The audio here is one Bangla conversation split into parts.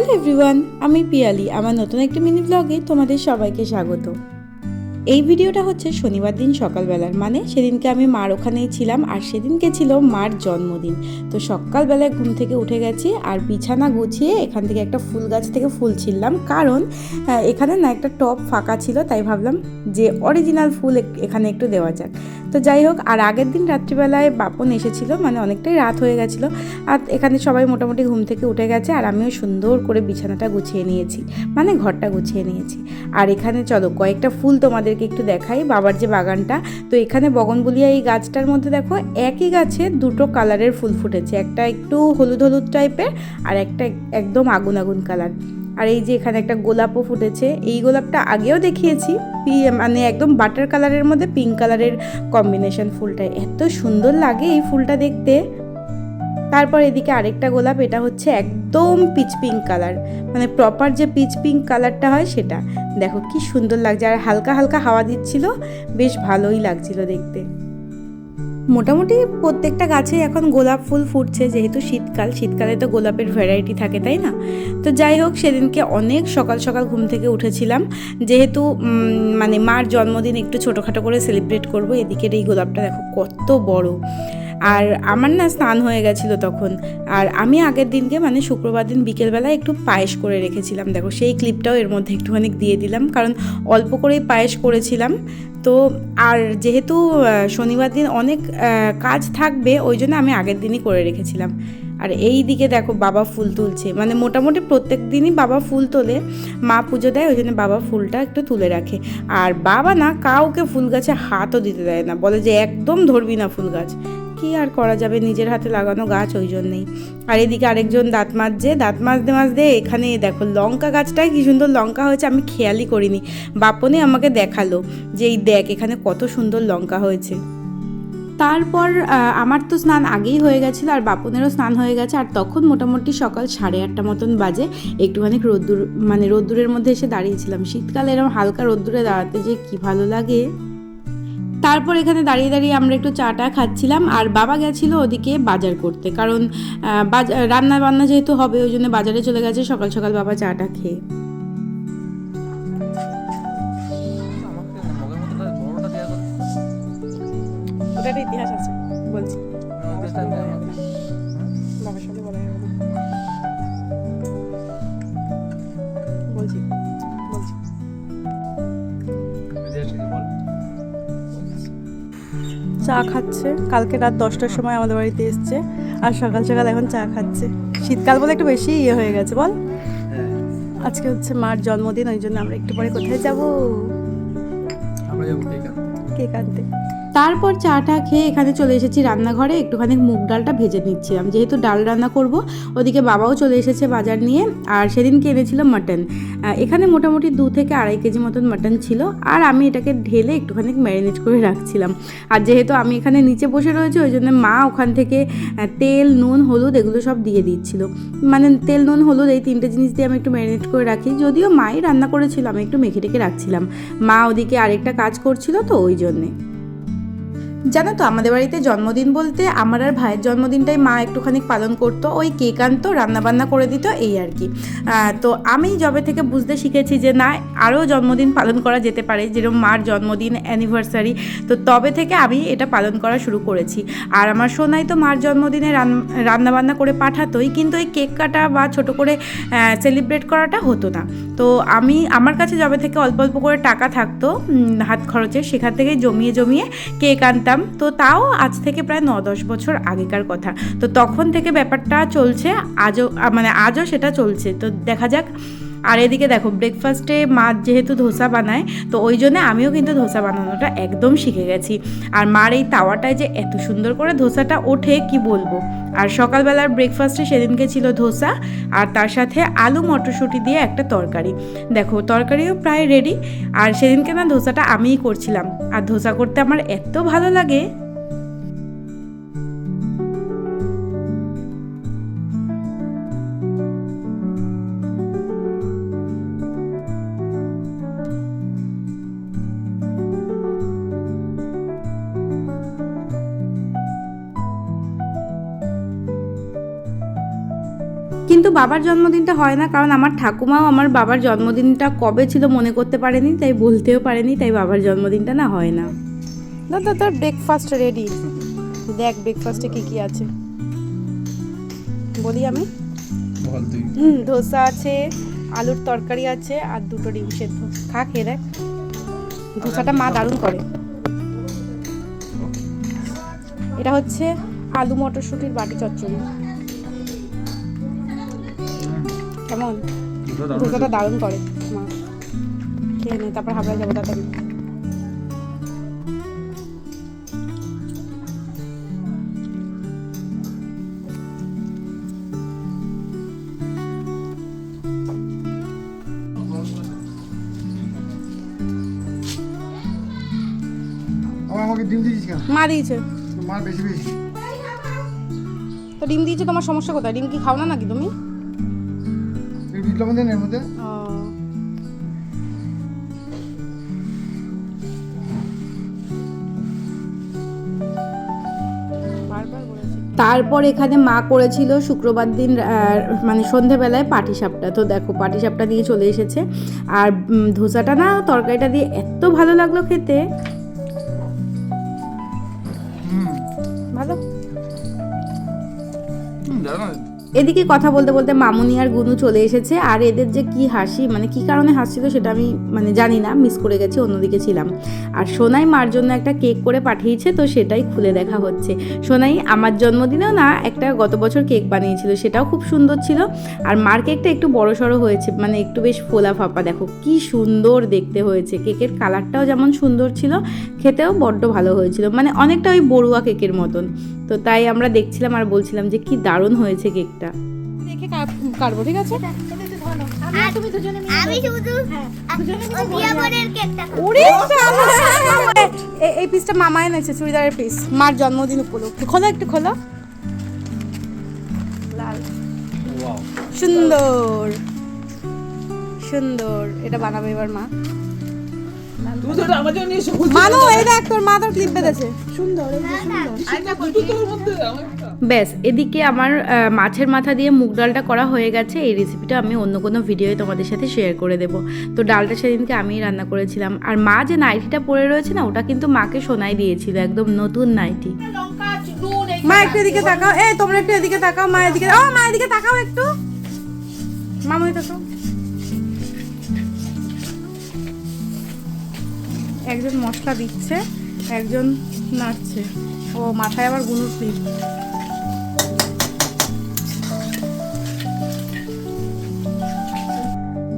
হ্যালো এভরিওয়ান আমি পিয়ালি আমার নতুন একটি মিনি ব্লগে তোমাদের সবাইকে স্বাগত। এই ভিডিওটা হচ্ছে শনিবার দিন সকালবেলার। মানে সেদিনকে আমি মার ওখানেই ছিলাম আর সেদিনকে ছিল মার জন্মদিন। তো সকালবেলায় ঘুম থেকে উঠে গেছি আর বিছানা গুছিয়ে এখান থেকে একটা ফুল গাছ থেকে ফুল ছিললাম কারণ এখানে না একটা টপ ফাঁকা ছিল, তাই ভাবলাম যে অরিজিনাল ফুল এখানে একটু দেওয়া যাক। তো যাই হোক, আর আগের দিন রাত্রিবেলায় বাপন এসেছিল মানে অনেকটাই রাত হয়ে গেছিল। আর এখানে সবাই মোটামুটি ঘুম থেকে উঠে গেছে আর আমিও সুন্দর করে বিছানাটা গুছিয়ে নিয়েছি। মানে ঘরটা গুছিয়ে নিয়েছি। আর এখানে চলো, কয়েকটা ফুল তোমাদেরকে একটু দেখাই বাবার যে বাগানটা। তো এখানে বগনবুলিয়া এই গাছটার মধ্যে দেখো একই গাছে দুটো কালারের ফুল ফুটেছে। একটা একটু হলুদ হলুদ টাইপের আর একটা একদম আগুন আগুন কালার। আর এই যে এখানে একটা গোলাপও ফুটেছে। এই গোলাপটা আগেও দেখিয়েছি। মানে একদম বাটার কালারের মধ্যে পিঙ্ক কালারের কম্বিনেশন ফুলটা। এত সুন্দর লাগে এই ফুলটা দেখতে। তারপর এদিকে আরেকটা গোলাপ, এটা হচ্ছে একদম পিচ পিঙ্ক কালার মানে প্রপার যে পিচ পিঙ্ক কালারটা হয় সেটা। দেখো কি সুন্দর লাগছে, আর হালকা হালকা হাওয়া দিচ্ছিল, বেশ ভালোই লাগছিল দেখতে। মোটামুটি প্রত্যেকটা গাছে এখন গোলাপ ফুল ফুটছে, যেহেতু শীতকাল, শীতকালে তো গোলাপের ভ্যারাইটি থাকে, তাই না? তো যাই হোক, সেদিনকে অনেক সকাল সকাল ঘুম থেকে উঠেছিলাম। যেহেতু মানে মার জন্মদিন একটু ছোটোখাটো করে সেলিব্রেট করব, এদিকের এই গোলাপটা দেখো কত বড়। আর আমার না স্নান হয়ে গেছিল তখন। আর আমি আগের দিনকে মানে শুক্রবার দিন বিকেলবেলা একটু পায়েস করে রেখেছিলাম। দেখো সেই ক্লিপটাও এর মধ্যে একটুখানি দিয়ে দিলাম, কারণ অল্প করেই পায়েস করেছিলাম। তো আর যেহেতু শনিবার দিন অনেক কাজ থাকবে, ওই জন্য আমি আগের দিনই করে রেখেছিলাম। আর এই দিকে দেখো বাবা ফুল তুলছে। মানে মোটামুটি প্রত্যেক দিনই বাবা ফুল তোলে, মা পুজো দেয়, ওই জন্য বাবা ফুলটা একটু তুলে রাখে। আর বাবা না কাউকে ফুল গাছে হাতও দিতে দেয় না। বলে যে, একদম ধরবি না ফুল গাছ। কি আর করা যাবে? নিজের হাতে লাগানো গাছ ওই জন্যেই। আর এদিকে আরেকজন দাঁত মাজছে। দাঁত মাজতে মাজতে এখানে দেখো, লঙ্কা গাছটায় কি সুন্দর লঙ্কা হয়েছে, আমি খেয়ালই করিনি। বাপনে আমাকে দেখাল যে, এই দেখ, এখানে কত সুন্দর লঙ্কা হয়েছে। তারপর আমার তো স্নান আগেই হয়ে গেছিল, আর বাপনেরও স্নান হয়ে গেছে, আর তখন মোটামুটি সকাল সাড়ে আটটা মতন বাজে। একটুখানি রোদ্দুর মানে রোদ্দুরের মধ্যে এসে দাঁড়িয়েছিলাম। শীতকালে এরকম হালকা রোদ্দুরে দাঁড়াতে যে কি ভালো লাগে। তারপর এখানে দাঁড়িয়ে দাঁড়িয়ে আমরা একটু চা টা খাচ্ছিলাম আর বাবা গেছিল ওদিকে বাজার করতে। কারণ রান্না বান্না যেহেতু হবে ওই জন্য বাজারে চলে গেছে সকাল সকাল বাবা চা টা খেয়ে ইতিহাস আছে বলছি। চা খাচ্ছে। কালকে রাত দশটার সময় আমাদের বাড়িতে এসছে আর সকাল সকাল এখন চা খাচ্ছে। শীতকাল বলে একটু বেশি ইয়ে হয়ে গেছে বল। হ্যাঁ, আজকে হচ্ছে মার জন্মদিন ওই জন্য আমরা একটু পরে কোথায় যাব? কে। কেক আনতে। তারপর চাটা খেয়ে এখানে চলে এসেছি রান্নাঘরে, একটুখানি মুগ ডালটা ভেজে নিচ্ছিলাম যেহেতু ডাল রান্না করব, ওদিকে বাবাও চলে এসেছে বাজার নিয়ে, আর সেদিনকে এনেছিল মাটন। এখানে মোটামুটি দু থেকে আড়াই কেজি মতন মাটন ছিল, আর আমি এটাকে ঢেলে একটুখানি ম্যারিনেট করে রাখছিলাম। আর যেহেতু আমি এখানে নিচে বসে রয়েছি, ওই জন্য মা ওখান থেকে তেল, নুন, হলুদ এগুলো সব দিয়ে দিচ্ছিল। মানে তেল, নুন, হলুদ এই তিনটে জিনিস দিয়ে আমি একটু ম্যারিনেট করে রাখি, যদিও মাই রান্না করেছিল, আমি একটু মেখে টেকে রাখছিলাম। মা ওদিকে আরেকটা কাজ করছিল তো, ওই জন্যে। জানো তো, আমাদের বাড়িতে জন্মদিন বলতে আমার আর ভাইয়ের জন্মদিনটাই মা একটুখানি পালন করতো, ওই কেক আনতো, রান্নাবান্না করে দিত, এই আর কি। তো আমি যবে থেকে বুঝতে শিখেছি যে না, আরও জন্মদিন পালন করা যেতে পারে, যেরকম মার জন্মদিন অ্যানিভার্সারি তো তবে থেকে আমি এটা পালন করা শুরু করেছি। আর আমার সোনাই তো মার জন্মদিনে রান- রান্নাবান্না করে পাঠাতোই, কিন্তু এই কেক কাটা বা ছোট করে সেলিব্রেট করাটা হতো না। তো আমি, আমার কাছে যবে থেকে অল্প অল্প করে টাকা থাকতো হাত খরচে, সেখান থেকে জমিয়ে জমিয়ে কেক আনতাম। তো তাও আজ থেকে প্রায় ন দশ বছর আগেকার কথা। তো তখন থেকে ব্যাপারটা চলছে, আজও মানে আজও সেটা চলছে। তো দেখা যাক আর এদিকে দেখো ব্রেকফাস্টে মা যেহেতু ধোসা বানায়, তো ওই জন্য আমিও কিন্তু ধোসা বানানোটা একদম শিখে গেছি। আর মার এই তাওয়াটায় যে এত সুন্দর করে ধোসাটা ওঠে, কি বলব? আর সকালবেলার ব্রেকফাস্টে সেদিনকে ছিল ধোসা, আর তার সাথে আলু মটরশুঁটি দিয়ে একটা তরকারি। দেখো, তরকারিও প্রায় রেডি আর সেদিনকে না ধোসাটা আমিই করছিলাম। আর ধোসা করতে আমার এত ভালো লাগে। কিন্তু বাবার জন্মদিনটা হয় না কারণ আমার ঠাকুমাও আমার বাবার জন্মদিনটা কবে ছিল মনে করতে পারেনি তাই বলতেও পারেনি তাই বাবার জন্মদিনটা না হয় না। দাদা তোর ব্রেকফাস্ট রেডি দেখ ব্রেকফাস্টে কি কি আছে। বলি আমি? বল তুই। হুম ধোসা আছে আলুর তরকারি আছে আর দুটো ডিম সেদ্ধ। খা খেয়ে দেখ। ধোসাটা মা দারুণ করে। এটা হচ্ছে আলু মটরশুঁটির বাটি চচ্চড়ি। কেমন ধোসাটা দারুণ করে। মা খেয়ে নে তারপর হাবড়া যাব তাড়াতাড়ি আমাকে ডিম দিয়েছিস কেন? মা দিয়েছে। মার বেশি বেশি। তো ডিম দিয়েছে তোমার সমস্যা কোথায়? ডিম কি খাও না নাকি তুমি? বিট দেন এর মধ্যে। ও। বারবার বলেছি তারপর এখানে মা করেছিল শুক্রবার দিন মানে সন্ধেবেলায় পাটিসাপটা। তো দেখো পাটিসাপটা দিয়ে চলে এসেছে। আর ধোসাটা না তরকারিটা দিয়ে এত ভালো লাগল খেতে। ভালো? এদিকে কথা বলতে বলতে মামুনি আর গুনু চলে এসেছে, আর এদের যে কি হাসি মানে কি কারণে হাসছিল সেটা আমি মানে জানি না মিস করে গেছি, অন্যদিকে ছিলাম। আর সোনাই মার জন্য একটা কেক করে পাঠিয়েছে, তো সেটাই খুলে দেখা হচ্ছে। সোনাই, আমার জন্মদিনেও না একটা গত বছর কেক বানিয়েছিল, সেটাও খুব সুন্দর ছিল। আর মার কেকটা একটু বড় সড়ো হয়েছে মানে একটু বেশ ফোলা ফাপা, দেখো কি সুন্দর দেখতে হয়েছে। কেকের কালারটাও যেমন সুন্দর ছিল, খেতেও বড্ড ভালো হয়েছিল মানে অনেকটা ওই বড়ুয়া কেকের মতন। তো তাই আমরা দেখছিলাম আর বলছিলাম যে কি দারুণ হয়েছে কেকটা। দেখে কাট- কাটবো ঠিক আছে? আমি শুধু বিয়ামনের কেকটা খাব। ওরে সাবাস! এ- এই পিসটা মামা এনেছে চুড়িদারের পিস মার জন্মদিন উপলক্ষে। খোলো একটু খোলো। লাল। সুন্দর। সুন্দর। এটা বানাবে এবার মা। তুমি তো আমার জন্য নিয়ে এসো এই দেখ তোর মা তোর ক্লিপ বেঁধেছে। সুন্দর এই সুন্দর। দুটোর মধ্যে আমার একটা। ব্যাস এদিকে আমার মাছের মাথা দিয়ে মুগ ডালটা করা হয়ে গেছে। এই রেসিপিটা আমি অন্য কোনো ভিডিওয়ে তোমাদের সাথে শেয়ার করে দেবো। তো ডালটা সেদিনকে আমি রান্না করেছিলাম। আর মা যে নাইটিটা পরে রয়েছে না ওটা কিন্তু মাকে শোনাই দিয়েছিল একদম নতুন নাইটি। মা একটু এদিকে তাকাও। এই তোমরা একটু এদিকে তাকাও মা এদিকে ও মা এদিকে তাকাও একটু। মামুনি তাকাও একজন মশলা দিচ্ছে একজন নাড়ছে। ও মাথায় আবার গুনুর ক্লিপ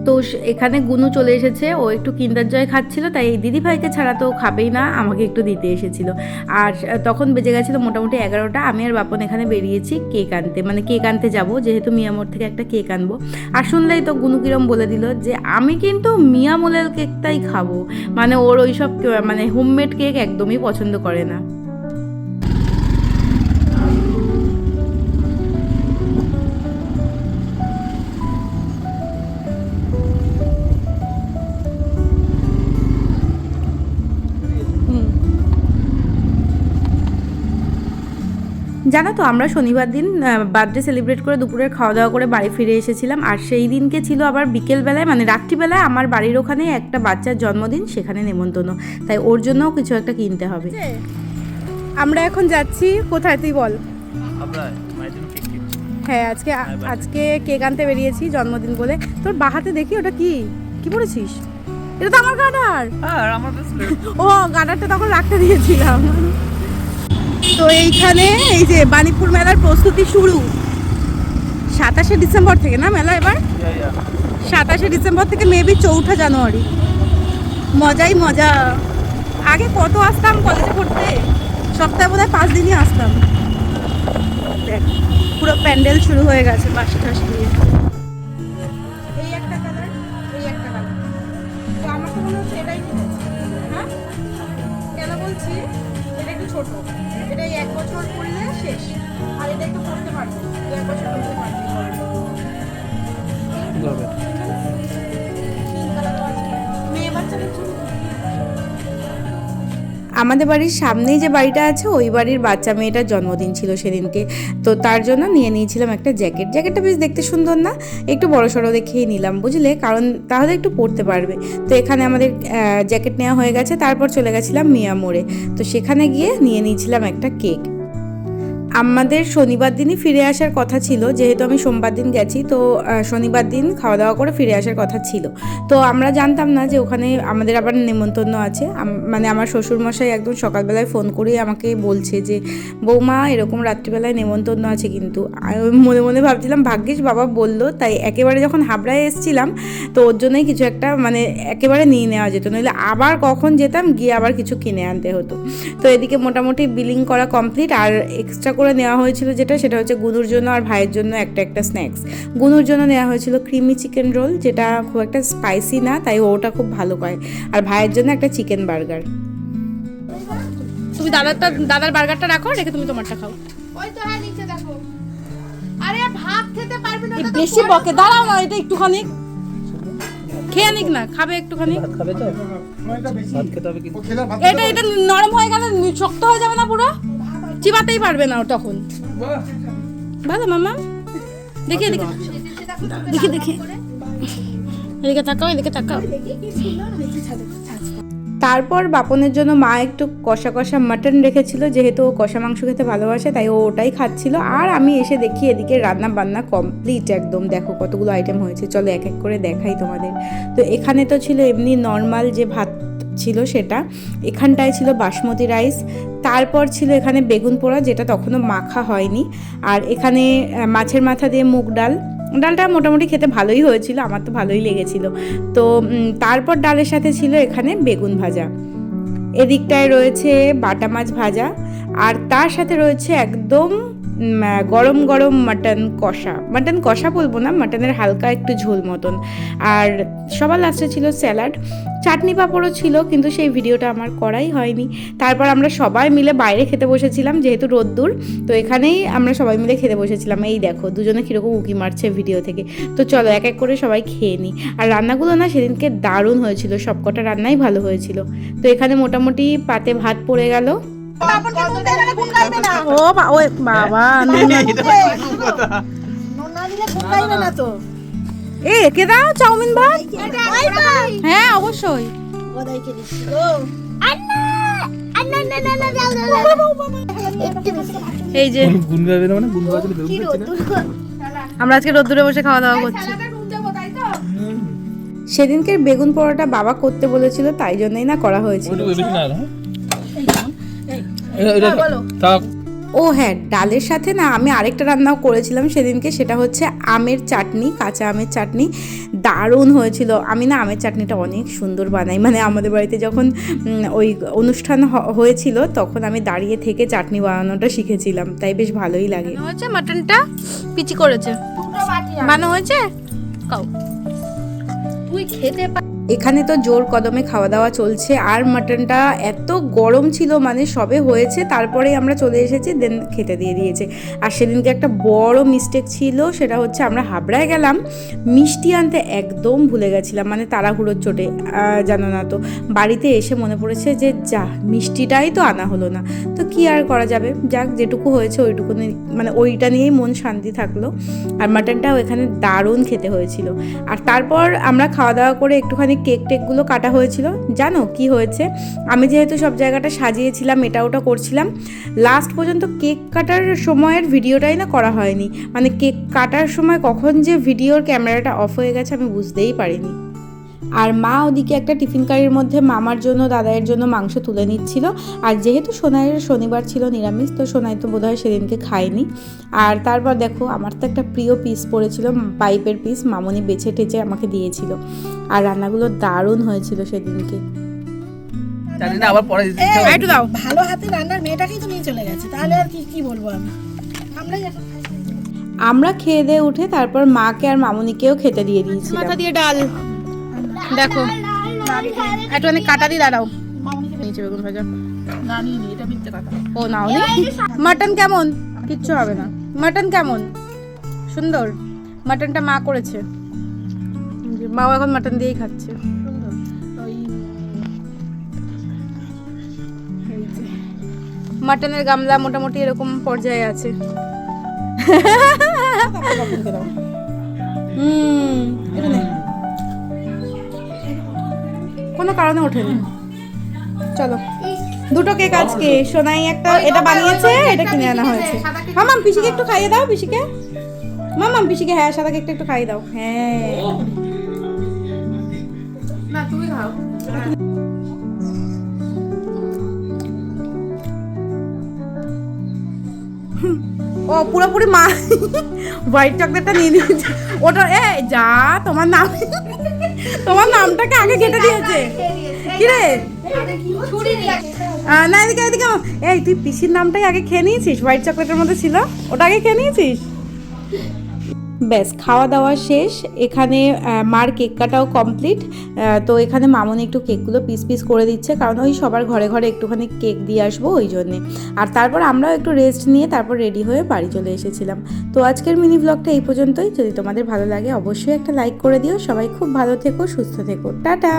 তো এখানে গুনু চলে এসেছে। ও একটু কিন্ডার জয় খাচ্ছিল, তাই এই দিদিভাইকে ছাড়া তো খাবেই না, আমাকে একটু দিতে এসেছিল। আর তখন বেজে গেছিল মোটামুটি এগারোটা। আমি আর বাপন এখানে বেরিয়েছি কেক আনতে। মানে কেক আনতে যাব, যেহেতু মিয়ামোর থেকে একটা কেক আনব। আর শুনলেই তো গুনু কিরম বলে দিল যে, আমি কিন্তু মিয়ামোলের কেকটাই খাব। মানে ওর ওইসব কে- মানে হোমমেড কেক একদমই পছন্দ করে না। জানো তো আমরা শনিবার দিন বার্থডে সেলিব্রেট করে দুপুরের খাওয়া দাওয়া করে বাড়ি ফিরে এসেছিলাম। আর সেই দিনকে ছিল আবার বিকেলবেলায় মানে রাত্রিবেলায় আমার বাড়ির ওখানে একটা বাচ্চার জন্মদিন সেখানে নেমন্তন্ন। তাই ওর জন্যও কিছু একটা কিনতে হবে। আমরা এখন যাচ্ছি কোথায় তুই বল? আপনার মায়ের জন্য কেক কিনছি। হ্যাঁ আজকে আজকে কেক আনতে বেরিয়েছি জন্মদিন বলে। তোর বাহাতে দেখি ওটা কি? কি পড়েছিস? এটা তো আমার গার্ডার হ্যাঁ আর আমার ব্রেসলেট ও গার্ডারটা তখন রাখতে দিয়েছিলাম। তো এইখানে এই যে বাণীপুর মেলার প্রস্তুতি শুরু। সাতাশে ডিসেম্বর থেকে না মেলা এবার? সাতাশে ডিসেম্বর থেকে মেবি চৌঠা জানুয়ারি। মজাই মজা। আগে কত আসতাম কলেজে পড়তে? সপ্তাহে বোধ পাঁচ দিনই আসতাম। দেখ, পুরো প্যান্ডেল শুরু হয়ে গেছে বাসি টাসি দিয়ে কেন বলছি? এটা একটু ছোট। এটা এক বছর পড়লে শেষ। আর এটা একটু পড়তে পারব। এক বছর পড়তে পারবে। আমাদের বাড়ির সামনেই যে বাড়িটা আছে, ওই বাড়ির বাচ্চা মেয়েটার জন্মদিন ছিল সেদিনকে। তো তার জন্য নিয়ে নিয়েছিলাম একটা জ্যাকেট। জ্যাকেটটা বেশ দেখতে সুন্দর না? একটু বড় সড়ো দেখেই নিলাম, বুঝলে? কারণ তাহলে একটু পরতে পারবে। তো এখানে আমাদের জ্যাকেট নেওয়া হয়ে গেছে, তারপর চলে গেছিলাম মিয়া মোড়ে। তো সেখানে গিয়ে নিয়ে নিয়েছিলাম একটা কেক। আমাদের শনিবার দিনই ফিরে আসার কথা ছিল, যেহেতু আমি সোমবার দিন গেছি, তো শনিবার দিন খাওয়া দাওয়া করে ফিরে আসার কথা ছিল। তো আমরা জানতাম না যে ওখানে আমাদের আবার নেমন্তন্ন আছে। মানে আমার শ্বশুরমশাই একদম সকালবেলায় ফোন করে আমাকে বলছে যে, বৌমা, এরকম রাত্রিবেলায় নেমন্তন্ন আছে কিন্তু। মনে মনে ভাবছিলাম, ভাগ্যিস বাবা বলল। তাই একেবারে যখন হাবড়ায় এসেছিলাম, তো ওর জন্যই কিছু একটা মানে একেবারে নিয়ে নেওয়া যেত। নইলে আবার কখন যেতাম, গিয়ে আবার কিছু কিনে আনতে হতো। তো এদিকে মোটামুটি বিলিং করা কমপ্লিট আর এক্সট্রা করে নেওয়া হয়েছিল যেটা সেটা হচ্ছে গুনুর জন্য আর ভাইয়ের জন্য একটা একটা স্ন্যাক্স গুনুর জন্য নেওয়া হয়েছিল ক্রিমি চিকেন রোল যেটা খুব একটা স্পাইসি না তাই ওটা খুব ভালো করে। আর ভাইয়ের জন্য একটা চিকেন বার্গার তুমি দাদারটা দাদার বার্গারটা রাখো রেখে তুমি তোমারটা খাও। ওই তো হ্যাঁ নিচে দেখো। আরে ভাত খেতে পারবে না বেশি বকে দাঁড়াও না এটা একটুখানি। খেয়ে নিক না খাবে একটুখানি। ভাত খাবে তো? ভাত খেতে হবে ভাত এটা এটা নরম হয়ে গেলে শক্ত হয়ে যাবে না পুরো? চিবাতেই পারবে না ও তখন। ভালো মামা? দেখি এদিকে দেখি দেখি। এদিকে তাকাও এদিকে তাকাও। তারপর বাপনের জন্য মা একটু কষা কষা মাটন রেখেছিল যেহেতু ও কষা মাংস খেতে ভালোবাসে তাই ও ওটাই খাচ্ছিল। আর আমি এসে দেখি এদিকে রান্না বান্না কমপ্লিট একদম। দেখো কতগুলো আইটেম হয়েছে। চলো এক এক করে দেখাই তোমাদের। তো এখানে তো ছিল এমনি নর্মাল যে ভাত ছিল সেটা এখানটায় ছিল বাসমতি রাইস তারপর ছিল এখানে বেগুন পোড়া, যেটা তখনও মাখা হয়নি। আর এখানে মাছের মাথা দিয়ে মুগ ডাল। ডালটা মোটামুটি খেতে ভালোই হয়েছিল, আমার তো ভালোই লেগেছিল। তো তারপর ডালের সাথে ছিল এখানে বেগুন ভাজা। এদিকটায় রয়েছে বাটা মাছ ভাজা। আর তার সাথে রয়েছে একদম গরম গরম মাটন কষা। মাটন কষা বলব না, মাটনের হালকা একটু ঝোল মতন। আর সবার লাস্টে ছিল স্যালাড। চাটনি পাঁপড়ও ছিল, কিন্তু সেই ভিডিওটা আমার করাই হয়নি। তারপর আমরা সবাই মিলে বাইরে খেতে বসেছিলাম, যেহেতু রোদ্দুর, তো এখানেই আমরা সবাই মিলে খেতে বসেছিলাম। এই দেখো, দুজনে কীরকম উকি মারছে ভিডিও থেকে। তো চলো এক এক করে সবাই খেয়ে নিই আর রান্নাগুলো না সেদিনকে দারুণ হয়েছিল, সবকটা রান্নাই ভালো হয়েছিল। তো এখানে মোটামুটি পাতে ভাত পড়ে গেল। ও ওই বাবা এ কে দাও চাউমিন ভাত বাই বাই হ্যাঁ অবশ্যই। এই যে। মানে আমরা আজকে রোদ্দুরে বসে খাওয়া দাওয়া করছি। সেদিনকের বেগুন পোড়াটা বাবা করতে বলেছিল তাই জন্যই না করা হয়েছিল। ও হ্যাঁ ডালের সাথে না আমি আরেকটা রান্নাও করেছিলাম সেদিনকে সেটা হচ্ছে আমের চাটনি কাঁচা আমের চাটনি। দারুণ হয়েছিল। আমি না আমের চাটনিটা অনেক সুন্দর বানাই। মানে আমাদের বাড়িতে যখন ওই অনুষ্ঠান হ- হয়েছিল তখন আমি দাঁড়িয়ে থেকে চাটনি বানানোটা শিখেছিলাম। তাই বেশ ভালোই লাগে। হয়েছে? মাটনটা পিচি করেছে। বানো হয়েছে? কাও তুই খেতে এখানে তো জোর কদমে খাওয়া দাওয়া চলছে। আর মাটনটা এত গরম ছিল মানে সবে হয়েছে, তারপরে আমরা চলে এসেছি দেন খেতে দিয়ে দিয়েছে। আর সেদিনকে একটা বড় মিস্টেক ছিল, সেটা হচ্ছে আমরা হাবড়ায় গেলাম, মিষ্টি আনতে একদম ভুলে গেছিলাম মানে তাড়াহুড়োর চোটে জানো না তো। বাড়িতে এসে মনে পড়েছে যে, যা, মিষ্টিটাই তো আনা হলো না। তো কি আর করা যাবে? যাক, যেটুকু হয়েছে ওইটুকু মানে ওইটা নিয়েই মন শান্তি থাকল। আর মাটনটাও এখানে দারুণ খেতে হয়েছিল। আর তারপর আমরা খাওয়া দাওয়া করে একটুখানি কেক টেকগুলো কাটা হয়েছিল। জানো কি হয়েছে? আমি যেহেতু সব জায়গাটা সাজিয়েছিলাম, এটা ওটা করছিলাম লাস্ট পর্যন্ত কেক কাটার সময়ের ভিডিওটাই না করা হয়নি। মানে কেক কাটার সময় কখন যে ভিডিওর ক্যামেরাটা অফ হয়ে গেছে আমি বুঝতেই পারিনি। আর মা ওদিকে একটা টিফিন কারির মধ্যে মামার জন্য দাদাইয়ের জন্য মাংস তুলে নিচ্ছিল। আর যেহেতু সোনাইয়ের শনিবার ছিল নিরামিষ তো সোনাই তো বোধহয় সেদিনকে খায়নি। আর তারপর দেখো আমার তো একটা প্রিয় পিস পড়েছিল পাইপের পিস মামনি বেছে টেচে আমাকে দিয়েছিল। আর রান্নাগুলো দারুণ হয়েছিল সেদিনকে। আবার পরে একটু দাও। ভালো হাতে রান্নার মেয়েটাকেই তো নিয়ে চলে গেছে তাহলে আর কি কি বলব আমি? আমরাই আমরা খেয়ে দিয়ে উঠে তারপর মাকে আর মামনিকেও খেতে দিয়ে দিয়েছি মাথা দিয়ে ডাল। দেখো। একটুখানি কাটা দিয়ে দাঁড়াও। নিচে বেগুন ভাজা। ও নাও মাটন কেমন? কিচ্ছু হবে না। মাটন কেমন? সুন্দর। মাটনটা মা করেছে। মাও এখন মাটন দিয়েই খাচ্ছে। মাটনের গামলা মোটামুটি এরকম পর্যায়ে আছে। হুম। কোনো কারণে ওঠেনি। চলো। দুটো কেক আজকে। সোনাই একটা এটা বানিয়েছে এটা কিনে আনা হয়েছে। মামাম পিসিকে একটু খাইয়ে দাও পিসিকে। মামাম পিসিকে হ্যাঁ সাদা কেকটা একটু খাইয়ে দাও। হ্যাঁ। ও পুরোপুরি মা হোয়াইট চকলেটটা নিয়ে নিয়েছে। ওটা এ যা তোমার নাম। তোমার নামটাকে আগে কেটে দিয়েছে। কি রে? না এদিকে এদিকে এই তুই পিসির নামটাই আগে খেয়ে নিয়েছিস? হোয়াইট চকলেটের মধ্যে ছিল। ওটা আগে খেয়ে নিয়েছিস? ব্যাস খাওয়া দাওয়া শেষ। এখানে মার কেক কাটাও কমপ্লিট তো এখানে মামনি একটু কেকগুলো পিস পিস করে দিচ্ছে, কারণ ওই সবার ঘরে ঘরে একটুখানি কেক দিয়ে আসব ওই জন্যে। আর তারপর আমরাও একটু রেস্ট নিয়ে তারপর রেডি হয়ে বাড়ি চলে এসেছিলাম। তো আজকের মিনি ব্লগটা এই পর্যন্তই। যদি তোমাদের ভালো লাগে, অবশ্যই একটা লাইক করে দিও। সবাই খুব ভালো থেকো, সুস্থ থেকো। টাটা!